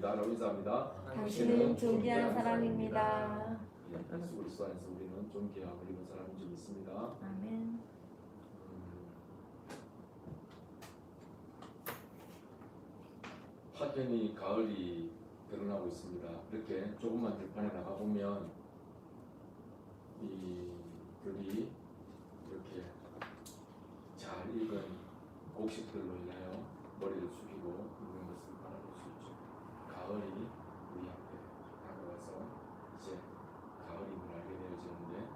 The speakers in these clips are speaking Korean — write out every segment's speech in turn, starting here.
사람입니다. 인사합니다. 당신은 존귀한 사람입니다. 예, 예수 그리스도 안에서 우리는 존귀함을 입은 사람인 줄 믿습니다. 아멘. 확연히 가을이 드러나고 있습니다. 이렇게 조금만 들판에 나가 보면 이 들이 이렇게 잘 익은 곡식들로 인하여 머리를 숙이고 있는 것을 바라볼 수 있죠. 가을이 우리 앞에 다가와서 이제 가을임을 알게 되어지는데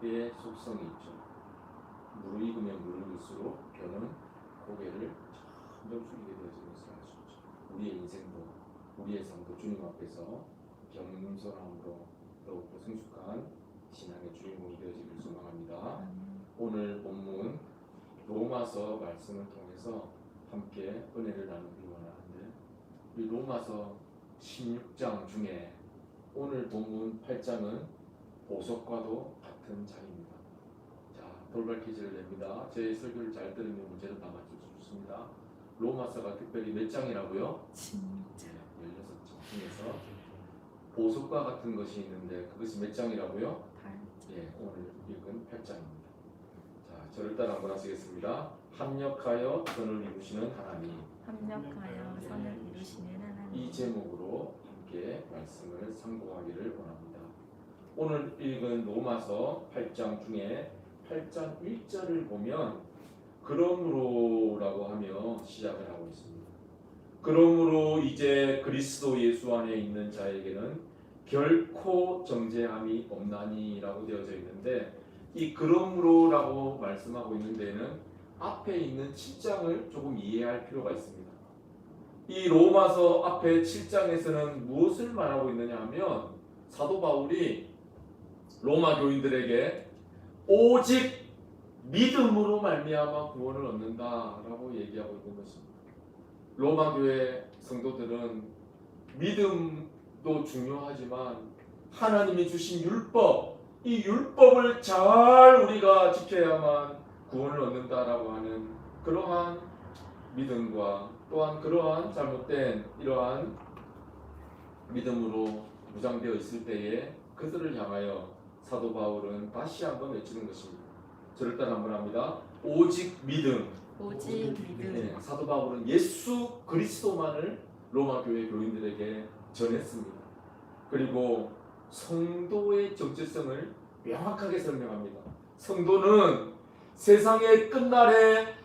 벼의 속성이 있죠. 무르익으면 무르익을수록 벼는 고개를 점점 숙이게 되어지는 것을 알 수 있죠. 우리의 인생도 우리의 삶도 주님 앞에서 겸손함으로 더욱더 성숙한 신앙의 주인공이 되어지길 소망합니다. 오늘 본문 로마서 말씀을 통해서 함께 은혜를 이 로마서 16장 중에 오늘 본문 8장은 보석과도 같은 장입니다. 자, 돌발 퀴즈를 냅니다. 제 설교를 잘 들으면 문제를 다 맞출 수 있습니다. 로마서가 특별히 몇 장이라고요? 16장. 16장 중에서 보석과 같은 것이 있는데 그것이 몇 장이라고요? 8. 예, 오늘 읽은 8장입니다. 자, 저를 따라 한번 하시겠습니다. 합력하여 선을 이루시는 하나님. 합력하여 선을 이루시는. 이 제목으로 함께 말씀을 상고하기를 원합니다. 오늘 읽은 로마서 8장 중에 8장 1절을 보면 그러므로라고 하며 시작을 하고 있습니다. 그러므로 이제 그리스도 예수 안에 있는 자에게는 결코 정죄함이 없나니라고 되어져 있는데 이 그러므로라고 말씀하고 있는 데는 앞에 있는 7장을 조금 이해할 필요가 있습니다. 이 로마서 앞에 7장에서는 무엇을 말하고 있느냐 하면 사도 바울이 로마 교인들에게 오직 믿음으로 말미암아 구원을 얻는다라고 얘기하고 있는 것입니다. 로마 교회 성도들은 믿음도 중요하지만 하나님이 주신 율법 이 율법을 잘 우리가 지켜야만 구원을 얻는다라고 하는 그러한 믿음과 또한 그러한 잘못된 이러한 믿음으로 무장되어 있을 때에 그들을 향하여 사도 바울은 다시 한번 외치는 것입니다. 저를 따라 한번 합니다. 오직 믿음. 오직 믿음. 네, 사도 바울은 예수 그리스도만을 로마 교회 교인들에게 전했습니다. 그리고 성도의 정체성을 명확하게 설명합니다. 성도는 세상의 끝날에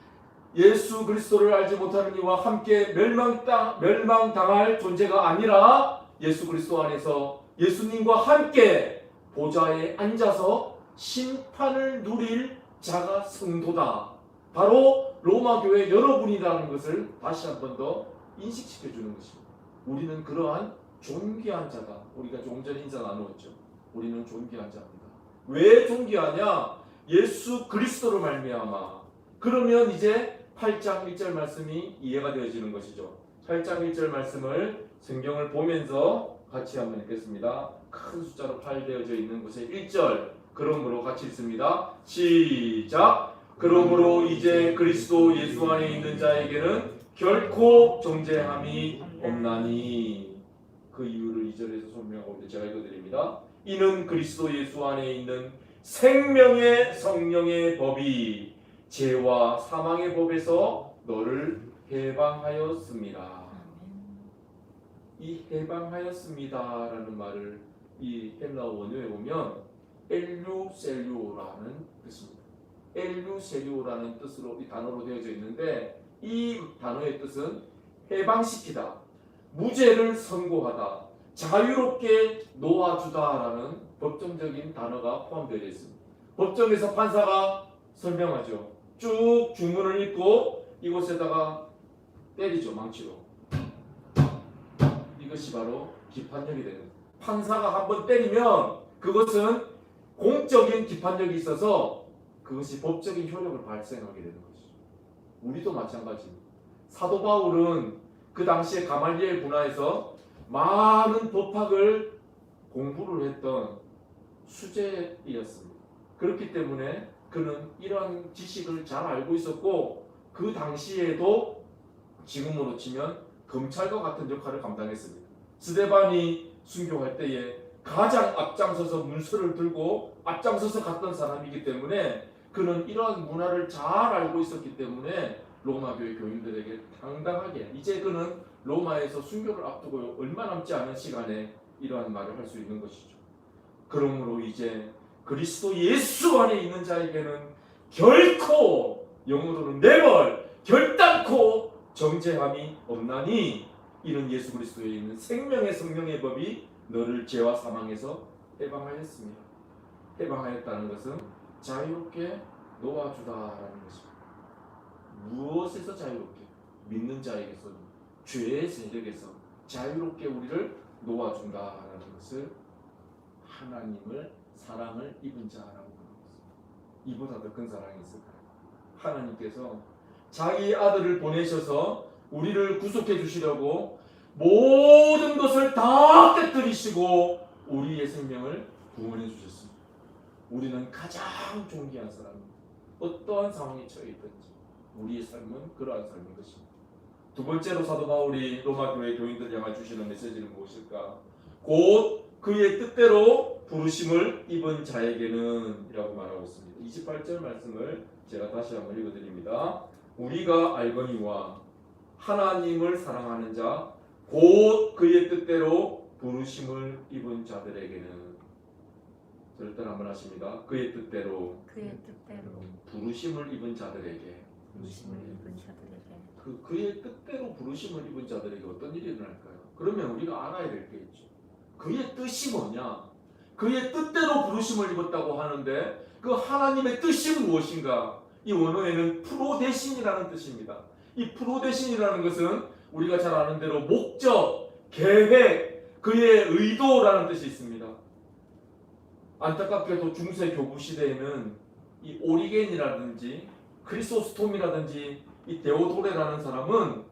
예수 그리스도를 알지 못하는 이와 함께 멸망당, 멸망당할 존재가 아니라 예수 그리스도 안에서 예수님과 함께 보좌에 앉아서 심판을 누릴 자가 성도다. 바로 로마 교회 여러분이라는 것을 다시 한 번 더 인식시켜 주는 것입니다. 우리는 그러한 존귀한 자다. 우리가 조금 전에 인사 나누었죠. 우리는 존귀한 자입니다. 왜 존귀하냐? 예수 그리스도로 말미암아. 그러면 이제 8장 1절 말씀이 이해가 되어지는 것이죠. 8장 1절 말씀을 성경을 보면서 같이 한번 읽겠습니다. 큰 숫자로 8 되어져 있는 곳에 1절 그러므로 같이 읽습니다. 시작. 그러므로 이제 그리스도 예수 안에 있는 자에게는 결코 정죄함이 없나니 그 이유를 2절에서 설명하고 있는데 제가 읽어드립니다. 이는 그리스도 예수 안에 있는 생명의 성령의 법이 죄와 사망의 법에서 너를 해방하였습니다. 이 해방하였습니다라는 말을 이 헬라어 원어에 보면 엘루셀류라는 뜻입니다. 엘루셀류라는 뜻으로 이 단어로 되어져 있는데 이 단어의 뜻은 해방시키다, 무죄를 선고하다, 자유롭게 놓아주다라는 법정적인 단어가 포함되어 있습니다. 법정에서 판사가 설명하죠. 쭉 주문을 읽고 이곳에다가 때리죠 망치로. 이것이 바로 기판력이 되는. 판사가 한번 때리면 그것은 공적인 기판력이 있어서 그것이 법적인 효력을 발생하게 되는 것이죠. 우리도 마찬가지입니다. 사도 바울은 그 당시에 가말리엘 문화에서 많은 법학을 공부를 했던 수재이었습니다. 그렇기 때문에 그는 이러한 지식을 잘 알고 있었고 그 당시에도 지금으로 치면 검찰과 같은 역할을 감당했습니다. 스데반이 순교할 때에 가장 앞장서서 문서를 들고 앞장서서 갔던 사람이기 때문에 그는 이러한 문화를 잘 알고 있었기 때문에 로마 교회 교인들에게 당당하게 이제 그는 로마에서 순교를 앞두고 얼마 남지 않은 시간에 이러한 말을 할 수 있는 것이죠. 그러므로 이제 그리스도 예수 안에 있는 자에게는 결코 영어로는 never 결단코 정죄함이 없나니 이는 예수 그리스도에 있는 생명의 성령의 법이 너를 죄와 사망에서 해방하였습니다. 해방하였다는 것은 자유롭게 놓아주다라는 것입니다. 무엇에서 자유롭게? 믿는 자에게서 죄의 세력에서 자유롭게 우리를 놓아준다라는 것을 하나님을 사랑을 입은 자라고 부르고 있습니다. 이보다 더 큰 사랑이 있을까요? 하나님께서 자기 아들을 보내셔서 우리를 구속해 주시려고 모든 것을 다 깨뜨리시고 우리의 생명을 구원해 주셨습니다. 우리는 가장 존귀한 사람입니다. 어떠한 상황에 처해 있든지 우리의 삶은 그러한 삶인 것입니다. 두 번째로 사도 바울이 로마 교회 교인들 향해 주시는 메시지는 무엇일까? 곧 그의 뜻대로 부르심을 입은 자에게는 이라고 말하고 있습니다. 28절 말씀을 제가 다시 한번 읽어드립니다. 우리가 알거니와 하나님을 사랑하는 자, 곧 그의 뜻대로 부르심을 입은 자들에게는 절대 한번 하십니다. 그의 뜻대로 그의 뜻대로 부르심을 입은 자들에게 부르심을 입은 자들에게 그 그의 뜻대로 부르심을 입은 자들에게 어떤 일이 일어날까요? 그러면 우리가 알아야 될 게 있죠. 그의 뜻이 뭐냐? 그의 뜻대로 부르심을 입었다고 하는데 그 하나님의 뜻이 무엇인가? 이 원어에는 프로데신이라는 뜻입니다. 이 프로데신이라는 것은 우리가 잘 아는 대로 목적, 계획, 그의 의도라는 뜻이 있습니다. 안타깝게도 중세 교부 시대에는 이 오리겐이라든지 크리소스톰이라든지 이 데오도레라는 사람은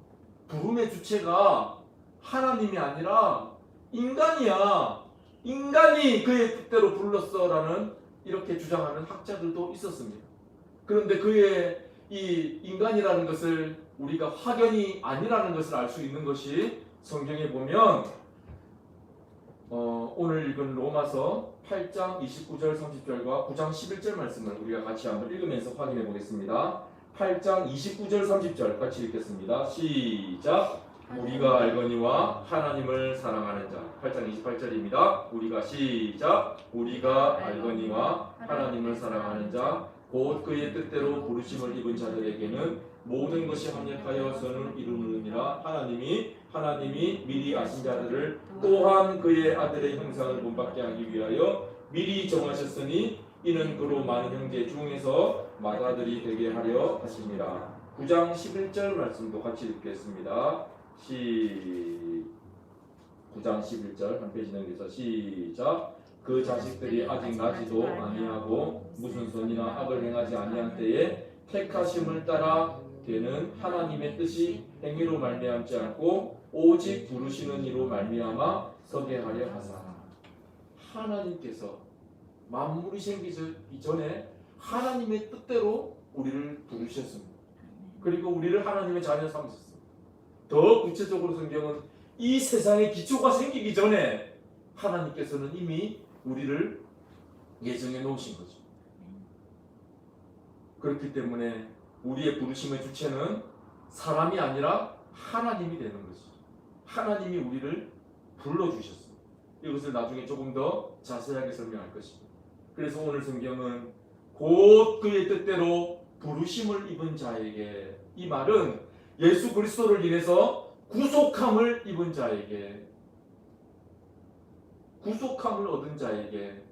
부름의 주체가 하나님이 아니라 인간이야. 인간이 그의 뜻대로 불렀어라는 이렇게 주장하는 학자들도 있었습니다. 그런데 그의 이 인간이라는 것을 우리가 확연히 아니라는 것을 알 수 있는 것이 성경에 보면 어, 오늘 읽은 로마서 8장 29절 30절과 9장 11절 말씀을 우리가 같이 한번 읽으면서 확인해 보겠습니다. 8장 29절 30절 같이 읽겠습니다. 시작. 우리가 알거니와 하나님을 사랑하는 자. 8장 28절입니다. 우리가 시작. 우리가 알거니와 하나님을 사랑하는 자. 곧 그의 뜻대로 부르심을 입은 자들에게는 모든 것이 합력하여 선을 이루느니라 하나님이 하나님이 미리 아신 자들을 또한 그의 아들의 형상을 본받게 하기 위하여 미리 정하셨으니 이는 그로 많은 형제 중에서 맏아들이 되게 하려 하십니다. 9장 11절 말씀도 같이 읽겠습니다. 시 9장 11절 한 페이지 넘겨서 시작 그 자식들이 아직 나지도 아니하고 무슨 선이나 악을 행하지 아니한 때에 택하심을 따라 되는 하나님의 뜻이 행위로 말미암지 않고 오직 부르시는 이로 말미암아 서게 하려 하사 하나님께서 만물이 생기기 전에 하나님의 뜻대로 우리를 부르셨습니다. 그리고 우리를 하나님의 자녀 삼으셨습니다. 더 구체적으로 성경은 이 세상의 기초가 생기기 전에 하나님께서는 이미 우리를 예정해 놓으신 거죠. 그렇기 때문에 우리의 부르심의 주체는 사람이 아니라 하나님이 되는 것이죠. 하나님이 우리를 불러주셨습니다. 이것을 나중에 조금 더 자세하게 설명할 것입니다. 그래서 오늘 성경은 곧 그의 뜻대로 부르심을 입은 자에게 이 말은 예수 그리스도를 인해서 구속함을 입은 자에게 구속함을 얻은 자에게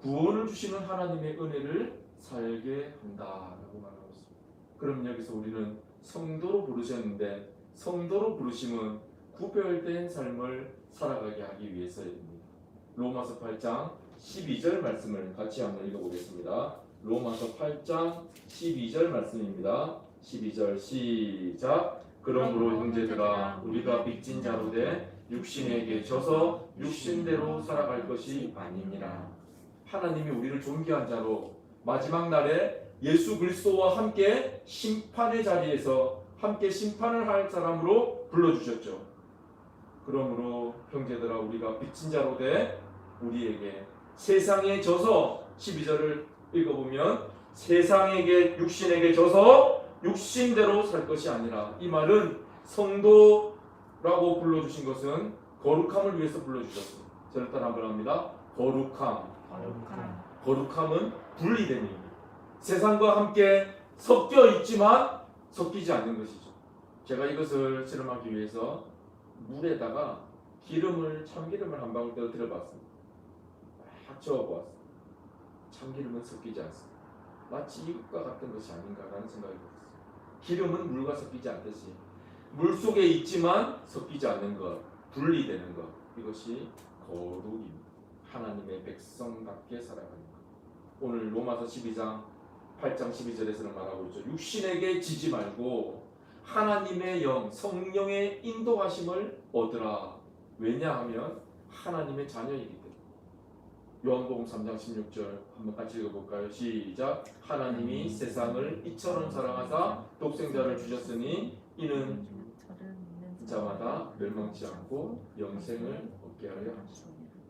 구원을 주시는 하나님의 은혜를 살게 한다라고 말하고 있습니다. 그럼 여기서 우리는 성도로 부르셨는데 성도로 부르심은 구별된 삶을 살아가게 하기 위해서입니다. 로마서 8장 12절 말씀을 같이 한번 읽어보겠습니다. 로마서 8장 12절 말씀입니다. 12절 시작. 그러므로 형제들아 우리가 빚진 자로 돼 육신에게 져서 육신대로 살아갈 것이 아니니라. 하나님이 우리를 존귀한 자로 마지막 날에 예수 그리스도와 함께 심판의 자리에서 함께 심판을 할 사람으로 불러주셨죠. 그러므로 형제들아 우리가 빚진 자로 돼 우리에게 세상에 져서 12절을 읽어보면 세상에게 육신에게 져서 육신대로 살 것이 아니라 이 말은 성도라고 불러주신 것은 거룩함을 위해서 불러주셨습니다. 저를 따라 합니다. 거룩함. 거룩함 거룩함은 분리됨입니다. 세상과 함께 섞여 있지만 섞이지 않는 것이죠. 제가 이것을 실험하기 위해서 물에다가 기름을 참기름을 한 방울 떨어뜨려 봤습니다. 막 저어 보았습니다. 참기름은 섞이지 않습니다. 마치 이것과 같은 것이 아닌가라는 생각이 들었어요. 기름은 물과 섞이지 않듯이 물 속에 있지만 섞이지 않는 것, 분리되는 것 이것이 거룩입니다. 하나님의 백성답게 살아가는 것. 오늘 로마서 12장 8장 12절에서는 말하고 있죠. 육신에게 지지 말고 하나님의 영, 성령의 인도하심을 얻으라. 왜냐하면 하나님의 자녀이기 때문에. 요한복음 3장 16절 한번 같이 읽어볼까요? 시작. 하나님이 세상을 이처럼 사랑하사 독생자를 주셨으니 이는 자마다 멸망치 않고 영생을 얻게 하려.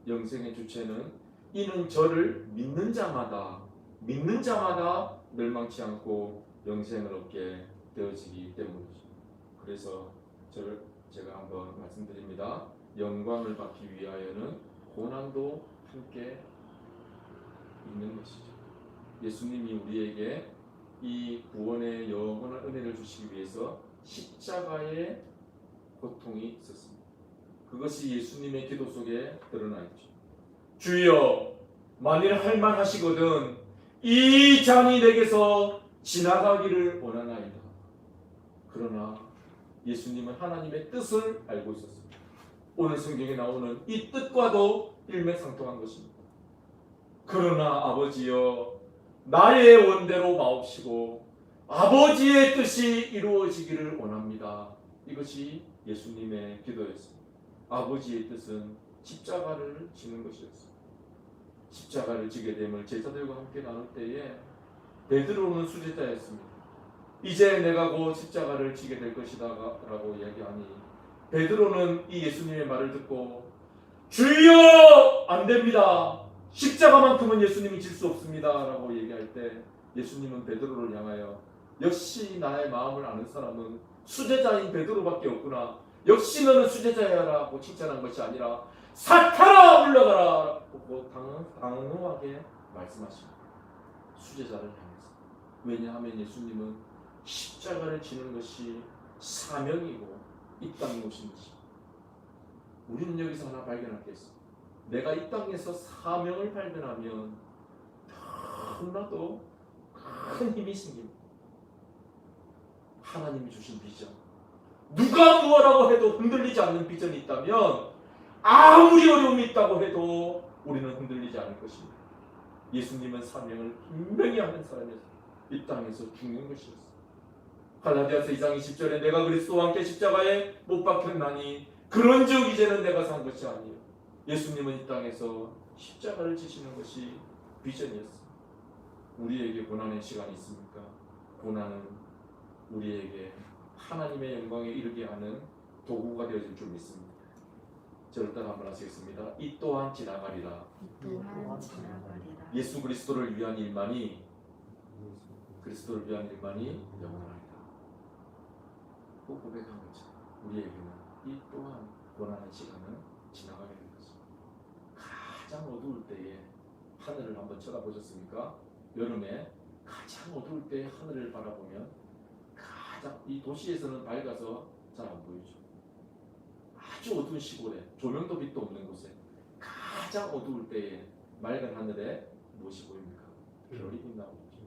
영생의 주체는 이는 저를 믿는 자마다 믿는 자마다 멸망치 않고 영생을 얻게 되어지기 때문이죠. 그래서 저를 제가 한번 말씀드립니다. 영광을 받기 위하여는 고난도 함께 있는 것이죠. 예수님이 우리에게 이 구원의 영원한 은혜를 주시기 위해서 십자가의 고통이 있었습니다. 그것이 예수님의 기도 속에 드러나 있죠. 주여, 만일 할만하시거든 이 잔이 내게서 지나가기를 원하나이다. 그러나 예수님은 하나님의 뜻을 알고 있었습니다. 오늘 성경에 나오는 이 뜻과도 일맥상통한 것입니다. 그러나 아버지여, 나의 원대로 마옵시고 아버지의 뜻이 이루어지기를 원합니다. 이것이 예수님의 기도였습니다. 아버지의 뜻은 십자가를 지는 것이었습니다. 십자가를 지게 됨을 제자들과 함께 나눌 때에 베드로는 수제자였습니다. 이제 내가 곧 십자가를 지게 될 것이다라고 이야기하니 베드로는 이 예수님의 말을 듣고 주여 안 됩니다. 십자가만큼은 예수님이 질 수 없습니다라고 얘기할 때 예수님은 베드로를 향하여 역시 나의 마음을 아는 사람은 수제자인 베드로밖에 없구나. 역시 너는 수제자야라고 칭찬한 것이 아니라 사탄아 물러가라 고 당- 단호하게 말씀하십니다. 수제자를 향해서. 왜냐하면 예수님은 십자가를 지는 것이 사명이고 이 땅의 것인 것입니다. 우리는 여기서 하나 발견할 게 있습니다. 내가 이 땅에서 사명을 발견하면 너무나도 큰 힘이 생깁니다. 하나님이 주신 비전. 누가 무엇라고 해도 흔들리지 않는 비전이 있다면 아무리 어려움이 있다고 해도 우리는 흔들리지 않을 것입니다. 예수님은 사명을 분명히 하는 사람이었습니다. 이 땅에서 죽는 것이었습니다. 갈라디아서 2장 20절에 내가 그리스도와 함께 십자가에 못 박혔나니 그런즉 이제는 내가 산 것이 아니요 예수님은 이 땅에서 십자가를 지시는 것이 비전이었습니다. 우리에게 고난의 시간이 있습니까? 고난은 우리에게 하나님의 영광에 이르게 하는 도구가 되어질 줄 믿습니다. 저를 따라 한번 하시겠습니다. 이 또한 지나가리라. 이 또한 지나가리라 예수 그리스도를 위한 일만이 그리스도를 위한 일만이 영원하리라. 그 고백한 거죠. 우리에게는 이 또한 고난의 시간은 지나가게 될 것입니다. 가장 어두울 때에 하늘을 한번 쳐다보셨습니까? 여름에 가장 어두울 때 하늘을 바라보면 가장 이 도시에서는 밝아서 잘 안 보이죠. 아주 어두운 시골에 조명도 빛도 없는 곳에 가장 어두울 때에 맑은 하늘에 무엇이 보입니까? 별이 빛나고 있죠.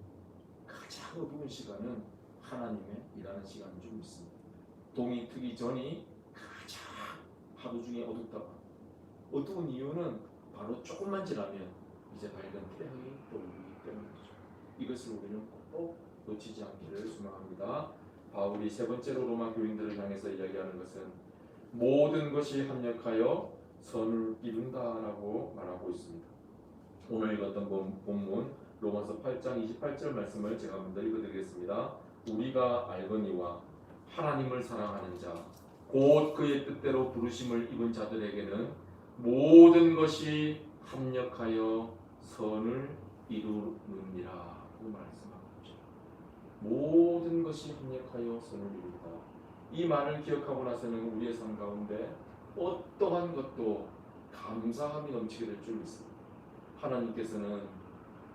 가장 어두운 시간은 하나님의 일하는 시간인 줄 믿습니다. 동이 트기 전이 중에 합니다. 어두운 이유는 바로 조금만 지나면 이제 밝은 태양이 떠오르기 때문이죠. 이것을 우리는 꼭 놓치지 않기를 소망합니다. 바울이 세 번째로 로마 교인들을 향해서 이야기하는 것은 모든 것이 합력하여 선을 이룬다라고 말하고 있습니다. 오늘 읽었던 본- 본문 로마서 8장 28절 말씀을 제가 더 읽어드리겠습니다. 우리가 알거니와 하나님을 사랑하는 자, 곧 그의 뜻대로 부르심을 입은 자들에게는 모든 것이 합력하여 선을 이루느니라. 그 말씀하고 있죠. 모든 것이 합력하여 선을 이룬다. 이 말을 기억하고 나서는 우리의 삶 가운데 어떠한 것도 감사함이 넘치게 될 줄 믿습니다. 하나님께서는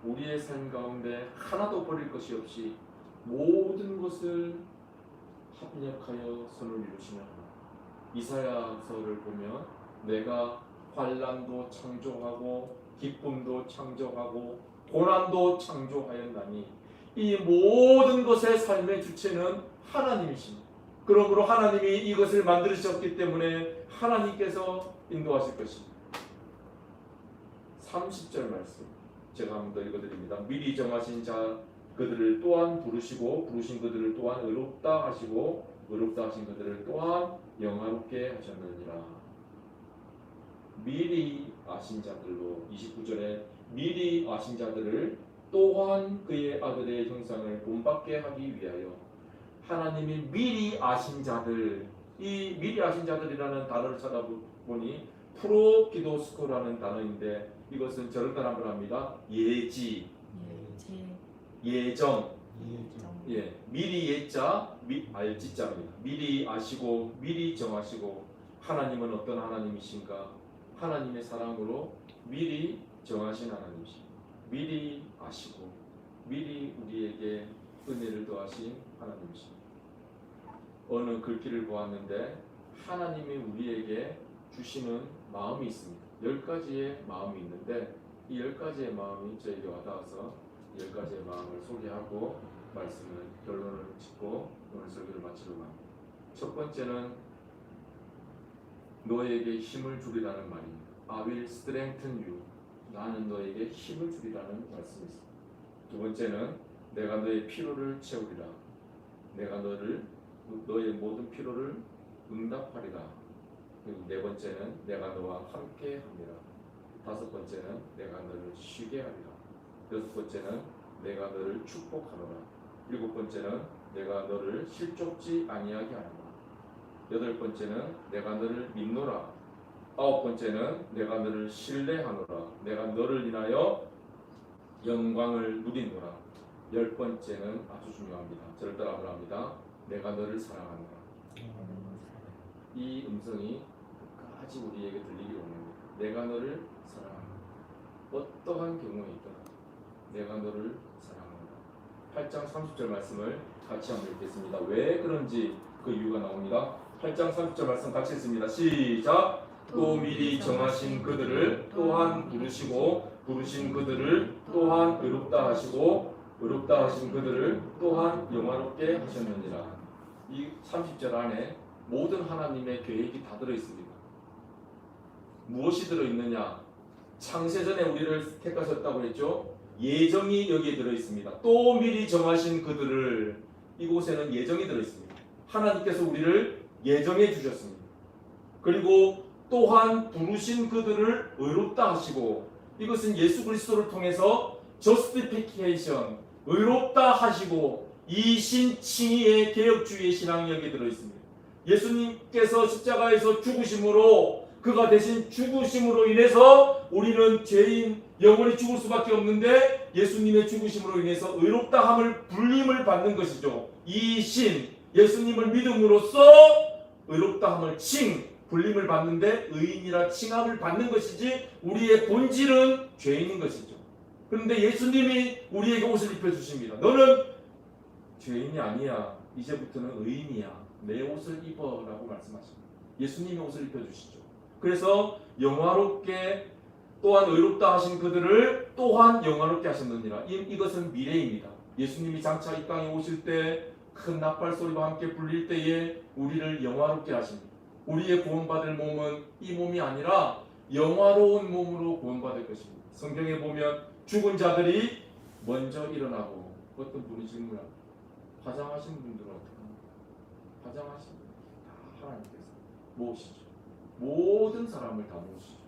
우리의 삶 가운데 하나도 버릴 것이 없이 모든 것을 합력하여 선을 하나님. 이사야서를 보면 내가 환란도 창조하고 기쁨도 창조하고 고난도 창조하였나니 이 모든 것의 삶의 주체는 하나님이십니다. 그러므로 하나님이 이것을 만드셨기 때문에 하나님께서 인도하실 것입니다. 30절 말씀 제가 한번 더 읽어드립니다. 미리 정하신 자 그들을 또한 부르시고 부르신 그들을 또한 의롭다 하시고 의롭다 하신 그들을 또한 영화롭게 하셨느니라. 미리 아신 자들로 29절에 미리 아신 자들을 또한 그의 아들의 형상을 본받게 하기 위하여 하나님이 미리 아신 자들 이 미리 아신 자들이라는 단어를 찾아보니 프로기도스코라는 단어인데 이것은 저런 단어 한번 합니다. 예지, 예정, 예정 예, 미리 예자, 미, 알지자입니다. 미리 아시고 미리 정하시고 하나님은 어떤 하나님이신가? 하나님의 사랑으로 미리 정하신 하나님이십니다. 미리 아시고 미리 우리에게 은혜를 더하신 하나님이십니다. 어느 글귀를 보았는데 하나님이 우리에게 주시는 마음이 있습니다. 열 가지의 마음이 있는데 이 열 가지의 마음이 저에게 와닿아서 열 가지의 마음을 소개하고 말씀을 결론을 짓고 오늘 설교를 마치려고 합니다. 첫 번째는 너에게 힘을 주리라는 말입니다. I will strengthen you. 나는 너에게 힘을 주리라는 말씀이 있습니다. 두 번째는 내가 너의 피로를 채우리라. 내가 너를 너의 모든 피로를 응답하리라. 그리고 네 번째는 내가 너와 함께 합니다. 다섯 번째는 내가 너를 쉬게 하리라. 여섯 번째는 내가 너를 축복하노라. 일곱 번째는 내가 너를 실족지 아니하게 하노라. 여덟 번째는 내가 너를 믿노라. 아홉 번째는 내가 너를 신뢰하노라. 내가 너를 인하여 영광을 누리노라. 열 번째는 아주 중요합니다. 저를 따라 합니다. 내가 너를 사랑하노라. 이 음성이 끝까지 우리에게 들리기를 원합니다. 내가 너를 사랑한다. 어떠한 경우에 있더라. 내가 너를. 8장 30절 말씀을 같이 한번 읽겠습니다. 왜 그런지 그 이유가 나옵니다. 8장 30절 말씀 같이 읽습니다. 시작. 또 미리 정하신 그들을 또한 부르시고 부르신 그들을 또한 의롭다 하시고 의롭다 하신 그들을 또한 영화롭게 하셨느니라. 이 30절 안에 모든 하나님의 계획이 다 들어 있습니다. 무엇이 들어 있느냐? 창세전에 우리를 택하셨다고 했죠. 예정이 여기에 들어 있습니다. 또 미리 정하신 그들을 이곳에는 예정이 들어 있습니다. 하나님께서 우리를 예정해 주셨습니다. 그리고 또한 부르신 그들을 의롭다 하시고 이것은 예수 그리스도를 통해서 justification 의롭다 하시고 이 신칭의의 개혁주의의 신앙이 여기 들어 있습니다. 예수님께서 십자가에서 죽으심으로 그가 대신 죽으심으로 인해서 우리는 죄인 영원히 죽을 수밖에 없는데 예수님의 죽으심으로 인해서 의롭다함을 불림을 받는 것이죠. 이 신 예수님을 믿음으로써 의롭다함을 칭 불림을 받는데 의인이라 칭함을 받는 것이지 우리의 본질은 죄인인 것이죠. 그런데 예수님이 우리에게 옷을 입혀 주십니다. 너는 죄인이 아니야. 이제부터는 의인이야. 내 옷을 입어라고 말씀하십니다. 예수님이 옷을 입혀 주시죠. 그래서 영화롭게 또한 의롭다 하신 그들을 또한 영화롭게 하셨느니라. 이, 이것은 미래입니다. 예수님이 장차 이 땅에 오실 때 큰 나팔 소리와 함께 불릴 때에 우리를 영화롭게 하십니다. 우리의 구원받을 몸은 이 몸이 아니라 영화로운 몸으로 구원받을 것입니다. 성경에 보면 죽은 자들이 먼저 일어나고 어떤 분이 질문합니다. 화장하신 분들은 어떻게 합니까? 화장하신 분다 하나님께서 모으시죠. 모든 사람을 다 모으시죠.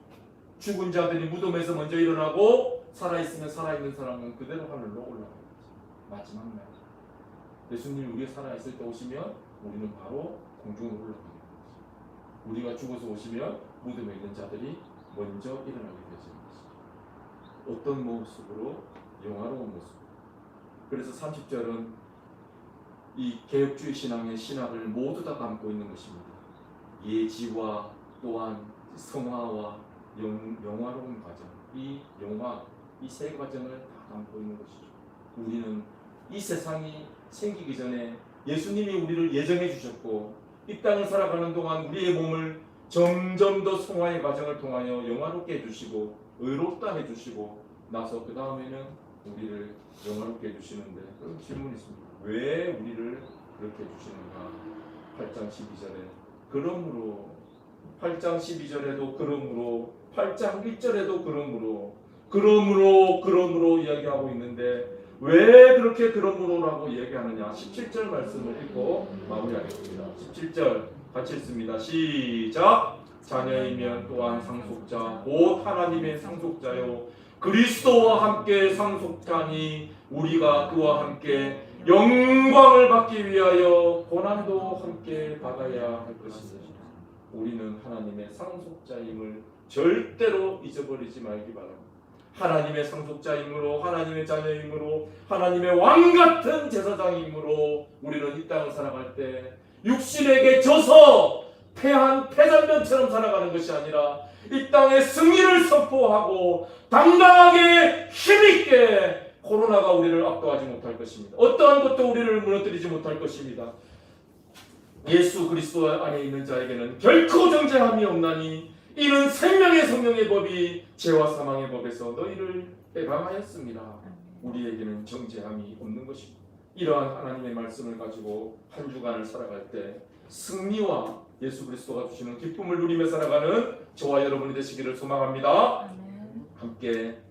죽은 자들이 무덤에서 먼저 일어나고 살아있으면 살아있는 사람은 그대로 하늘로 올라가겠죠. 마지막 날. 예수님이 우리가 살아있을 때 오시면 우리는 바로 공중으로 올라가게 됩니다. 우리가 죽어서 오시면 무덤에 있는 자들이 먼저 일어나게 되죠. 어떤 모습으로 영화로운 모습. 그래서 30절은 이 개혁주의 신앙의 신학을 모두 다 담고 있는 것입니다. 예지와 또한 성화와 영, 영화로운 과정, 이 영화, 이 세 과정을 다 담고 있는 것이죠. 우리는 이 세상이 생기기 전에 예수님이 우리를 예정해 주셨고 이 땅을 살아가는 동안 우리의 몸을 점점 더 성화의 과정을 통하여 영화롭게 해주시고 의롭다 해주시고 나서 그 다음에는 우리를 영화롭게 해주시는데 그런 질문이 있습니다. 왜 우리를 그렇게 해주시는가? 8장 12절에 그러므로 8장 12절에도 그러므로 8장 1절에도 그러므로 그러므로 그러므로 이야기하고 있는데 왜 그렇게 그러므로라고 얘기하느냐? 17절 말씀을 읽고 마무리하겠습니다. 17절 같이 읽습니다. 시작! 자녀이면 또한 상속자 곧 하나님의 상속자요. 그리스도와 함께 상속자니 우리가 그와 함께 영광을 받기 위하여 고난도 함께 받아야 할 것입니다 우리는 하나님의 상속자임을 절대로 잊어버리지 말기 바랍니다. 하나님의 상속자이므로 하나님의 자녀이므로 하나님의 왕 같은 제사장이므로 우리는 이 땅을 살아갈 때 육신에게 져서 패한 패잔병처럼 살아가는 것이 아니라 이 땅의 승리를 선포하고 당당하게 힘있게 코로나가 우리를 압도하지 못할 것입니다. 어떠한 것도 우리를 무너뜨리지 못할 것입니다. 예수 그리스도 안에 있는 자에게는 결코 정죄함이 없나니 이는 생명의 성령의 법이 죄와 사망의 법에서 너희를 해방하였습니다. 우리에게는 정죄함이 없는 것입니다. 이러한 하나님의 말씀을 가지고 한 주간을 살아갈 때 승리와 예수 그리스도가 주시는 기쁨을 누리며 살아가는 저와 여러분이 되시기를 소망합니다. 함께